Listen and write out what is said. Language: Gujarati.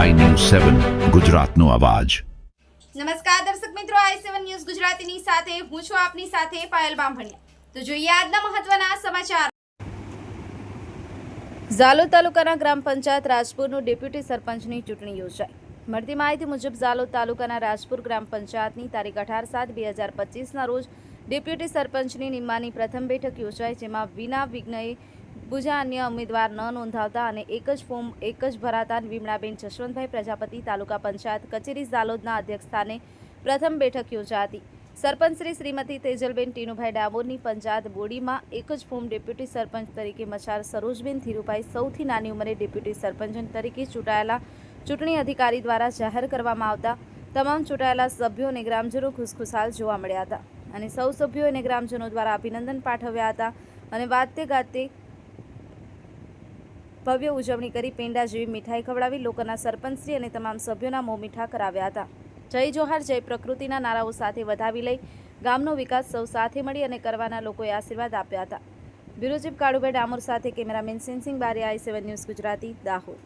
સેવન, ગુજરાતનો અવાજ. નમસ્કાર દર્શક મિત્રો, આઈ સેવન ન્યૂઝ ગુજરાતીની સાથે હું છું આપની સાથે પાયલ બામભણિયા. તો જોઈએ આજના મહત્વના સમાચાર. ઝાલોદ તાલુકાના ગ્રામ પંચાયત રાજપુરનું ડેપ્યુટી સરપંચની ચૂંટણી યોજાઈ. મળતી માહિતી મુજબ ઝાલોદ તાલુકાના રાજપુર ગ્રામ પંચાયતની તારીખ અઢાર સાત બે હજાર પચીસના રોજ ડેપ્યુટી સરપંચની નિમવાની પ્રથમ બેઠક યોજાઈ, જેમાં વિના વિઘ્નએ બીજા અન્ય ઉમેદવાર ન નોંધાવતા અને એક જ ફોર્મ એક જ ભરાતા વિમળાબેન જશવંતભાઈ પ્રજાપતિ તાલુકા પંચાયત કચેરી ઝાલોદના અધ્યક્ષસ્થાને પ્રથમ બેઠક યોજાતી. હતી સરપંચ શ્રી શ્રીમતી તેજલબેન ટીનુભાઈ ડામોરની પંચાયત બોડીમાં એક જ ફોર્મ ડેપ્યુટી સરપંચ તરીકે મચાર સરોજબેન ધીરુભાઈ સૌથી નાની ઉંમરે ડેપ્યુટી સરપંચ તરીકે ચૂંટાયેલા ચૂંટણી અધિકારી દ્વારા જાહેર કરવામાં આવતા તમામ ચૂંટાયેલા સભ્યો અને ગ્રામજનો ખુશખુશાલ જોવા મળ્યા હતા. અને સૌ સભ્યો ગ્રામજનો દ્વારા અભિનંદન પાઠવ્યા હતા અને વાતે ગાતે ભવ્ય ઉજવણી કરી પેંડા જેવી મીઠાઈ ખવડાવી લોકોના સરપંચશ્રી અને તમામ સભ્યોના મોં મીઠા કરાવ્યા હતા. જય જોહાર, જય પ્રકૃતિના નારાઓ સાથે વધાવી લઈ ગામનો વિકાસ સૌ સાથે મળી અને કરવાના લોકોએ આશીર્વાદ આપ્યા હતા. બ્યુરો ચીફ કાળુભાઈ ડામોર સાથે cameraman Sinhsinh Bariya, I seven news Gujarati, Dahod.